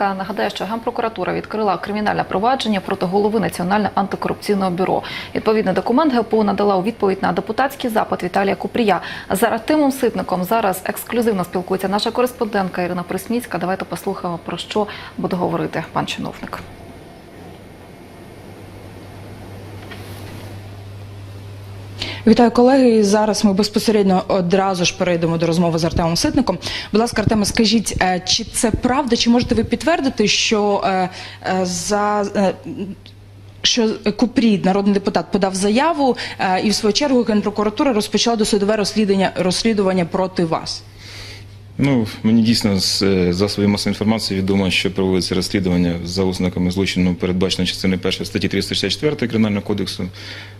Нагадаю, що генпрокуратура відкрила кримінальне провадження проти голови Національного антикорупційного бюро. Відповідний документ ГПУ надала у відповідь на депутатський запит Віталія Купрія. З Артемом Ситником зараз ексклюзивно спілкується наша кореспондентка Ірина Присміцька. Давайте послухаємо про що буде говорити пан чиновник. Вітаю колеги. І Зараз ми безпосередньо одразу ж перейдемо до розмови з Артемом Ситником. Будь ласка, Артеме, скажіть, е, чи це правда, чи можете ви підтвердити, що е, е, за що Купрій, народний депутат, подав заяву, і в свою чергу Генпрокуратура розпочала досудове розслідування розслідування проти вас? Ну, мені дійсно з е, засобів масової інформації відомо, що проводиться розслідування за ознаками злочину, передбачено частиною 1 статті 364 Кримінального кодексу.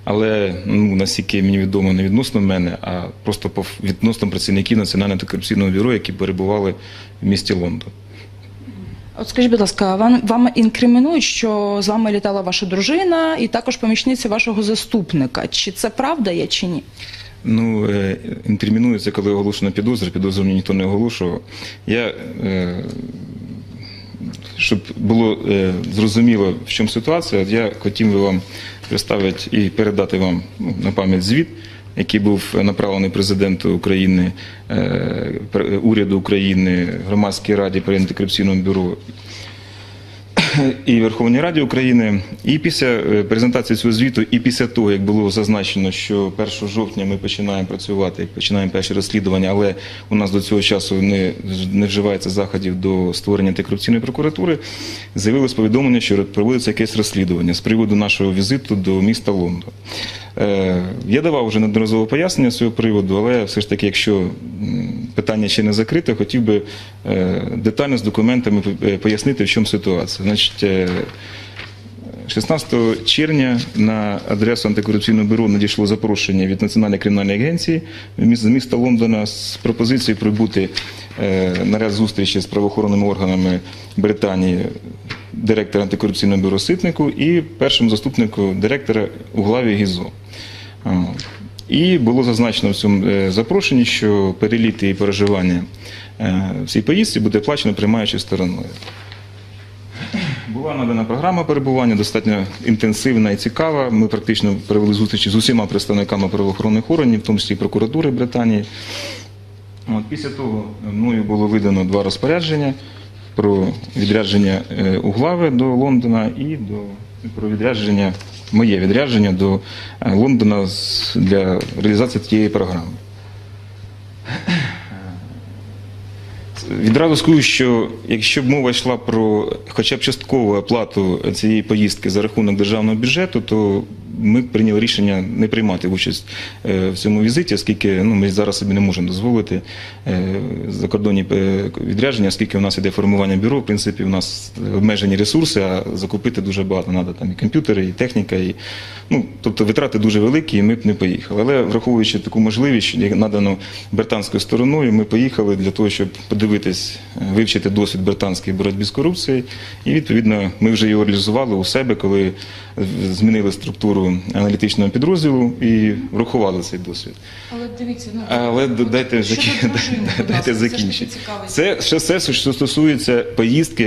Але ну, наскільки мені відомо не відносно мене, а просто по відносно працівників Національного антикорупційного бюро, які перебували в місті Лондон. От скажіть, будь ласка, вам, вам інкримінують, що з вами літала ваша дружина і також помічниця вашого заступника. Чи це правда є чи ні? Ну, е, інкримінується, коли оголошено підозру, підозру мені ніхто не оголошував. Я, е, щоб було е, зрозуміло, в чому ситуація, я хотів би вам представити і передати вам ну, на пам'ять звіт, який був направлений президенту України, уряду України, громадській раді при антикорупційному бюро і Верховній Раді України. І після е, презентації цього звіту, і після того, як було зазначено, що 1 жовтня ми починаємо працювати, починаємо перші розслідування, але у нас до цього часу не, не вживається заходів до створення антикорупційної прокуратури, з'явилось повідомлення, що проводиться якесь розслідування з приводу нашого візиту до міста Лондон. Е, Я давав вже неодноразово пояснення з цього приводу, але все ж таки, якщо питання ще не закрите, хотів би е, детально з документами е, пояснити, в чому ситуація. Значить, е, 16 червня на адресу антикорупційного бюро надійшло запрошення від Національної кримінальної агенції з міста Лондона з пропозицією прибути е, на ряд зустрічі з правоохоронними органами Британії директора антикорупційного бюро Ситнику і першому заступнику директора у главі ГІЗО. І було зазначено в цьому е, запрошенні, що переліти і переживання е, в цій поїздці буде плачено приймаючою стороною. Була надана програма перебування, достатньо інтенсивна і цікава. Ми практично провели зустрічі з усіма представниками правоохоронних органів, в тому числі прокуратури Британії. От, після того мною було видано два розпорядження про відрядження е, Углави до Лондона і до, про відрядження, моє відрядження до е, Лондона для реалізації тієї програми. Відразу скажу, що якщо б мова йшла про хоча б часткову оплату цієї поїздки за рахунок державного бюджету, то ми прийняли рішення не приймати участь е, в цьому візиті, оскільки ну, ми зараз собі не можемо дозволити е, закордонні е, відрядження, оскільки у нас іде формування бюро, в принципі, у нас обмежені ресурси, а закупити дуже багато треба там і комп'ютери, і техніка, і ну, тобто витрати дуже великі, і ми б не поїхали. Але враховуючи таку можливість, що надану британською стороною, ми поїхали для того, щоб подивитись, вивчити досвід британської боротьби з корупцією. І відповідно ми вже його реалізували у себе, коли змінили структуру аналітичного підрозділу і врахували цей досвід. Але дивіться, ну Але дайте, дайте закінчити. Це ще все, що стосується поїздки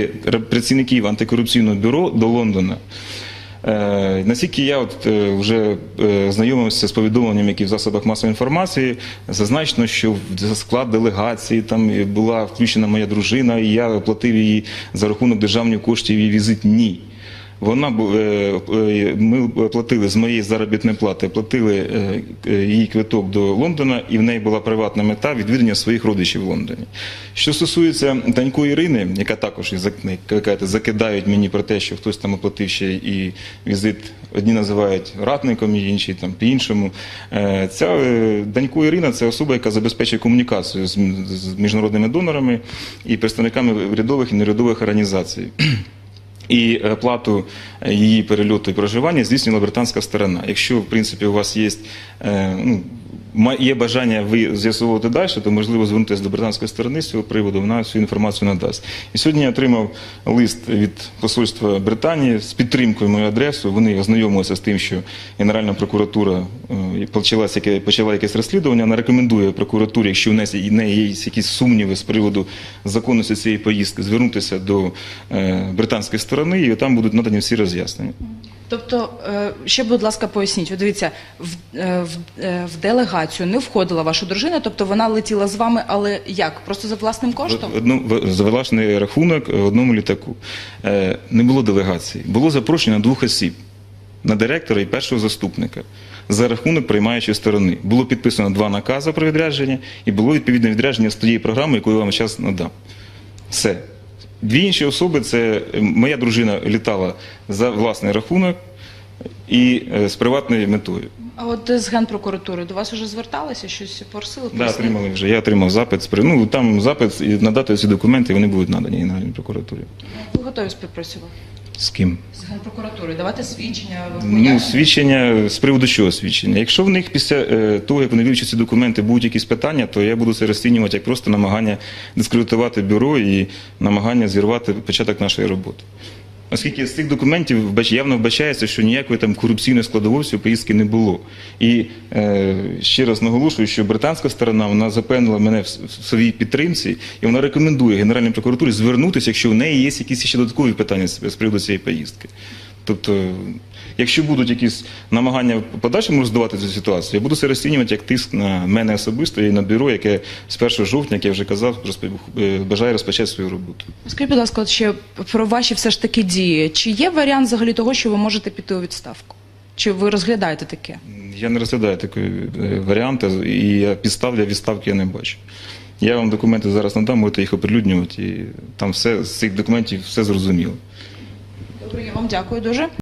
працівників антикорупційного бюро до Лондона. Е, наскільки я от е, вже е, знайомився з повідомленням, які в засобах масової інформації, зазначено, що в склад делегації там була включена моя дружина, і я оплатив її за рахунок державних коштів її візит. Ні. Вона е, е, ми платили з моєї заробітної плати, платили е, її квиток до Лондона, і в неї була приватна мета відвідання своїх родичів в Лондоні. Що стосується доньку Ірини, яка також закидають мені про те, що хтось там оплатив ще і візит, одні називають ратником, інші там по-іншому. Ця доньку Ірина це особа, яка забезпечує комунікацію з міжнародними донорами і представниками урядових і неурядових організацій. І плату її перельоту і проживання здійснювала британська сторона. Якщо, в принципі, у вас є е, ну, є бажання ви з'ясовувати далі, то можливо звернутися до британської сторони з цього приводу, вона всю інформацію надасть. І сьогодні я отримав лист від посольства Британії з підтримкою мою адресу. Вони ознайомилися з тим, що Генеральна прокуратура е, почала якесь розслідування. Вона рекомендує прокуратурі, якщо в в є якісь сумніви з приводу законності цієї поїздки, звернутися до е, британської сторони, і там будуть надані всі роз'яснення. Тобто, е, ще, будь ласка, поясніть. Дивіться, в, е, в, е, в делегацію не входила ваша дружина, тобто вона летіла з вами, але як? Просто за власним коштом? Одну- за власний рахунок в одному літаку. Не було делегації. Було запрошення двох осіб на директора і першого заступника за рахунок приймаючої сторони. Було підписано два накази про відрядження і було відповідне відрядження з тієї програми, яку я вам зараз надам. Все. Дві інші особи це е, моя дружина літала за власний рахунок і е, з приватною метою. А от з генпрокуратури до вас вже зверталися, щось просили? Да, пояснити? отримали вже. Я отримав запит. з при- Ну, там запит і надати ці документи, вони будуть надані Генеральній прокуратурі. Ви готові співпрацювати? З ким? З генпрокуратури, давати свідчення, Ну, свідчення з приводу чого свідчення? Якщо в них після е, того, як вони вивчать ці документи, будуть якісь питання, то я буду це розцінювати як просто намагання дискредитувати бюро і намагання зірвати початок нашої роботи. Оскільки з цих документів явно вбачається, що ніякої там корупційної складової поїздки не було. І е, ще раз наголошую, що британська сторона вона запевнила мене в, своїй підтримці, і вона рекомендує Генеральній прокуратурі звернутися, якщо в неї є якісь ще додаткові питання з приводу цієї поїздки. Тобто, якщо будуть якісь намагання в подальшому роздавати цю ситуацію, я буду це розцінювати як тиск на мене особисто і на бюро, яке з 1 жовтня, як я вже казав, е, бажає розпочати свою роботу. Скажіть, будь ласка, от ще про ваші все ж таки дії. Чи є варіант взагалі того, що ви можете піти у відставку? Чи ви розглядаєте таке? Я не розглядаю такої е, варіанти, і я підстав для відставки я не бачу. Я вам документи зараз надам, можете їх оприлюднювати, і там все з цих документів все зрозуміло. Добре, вам дякую дуже.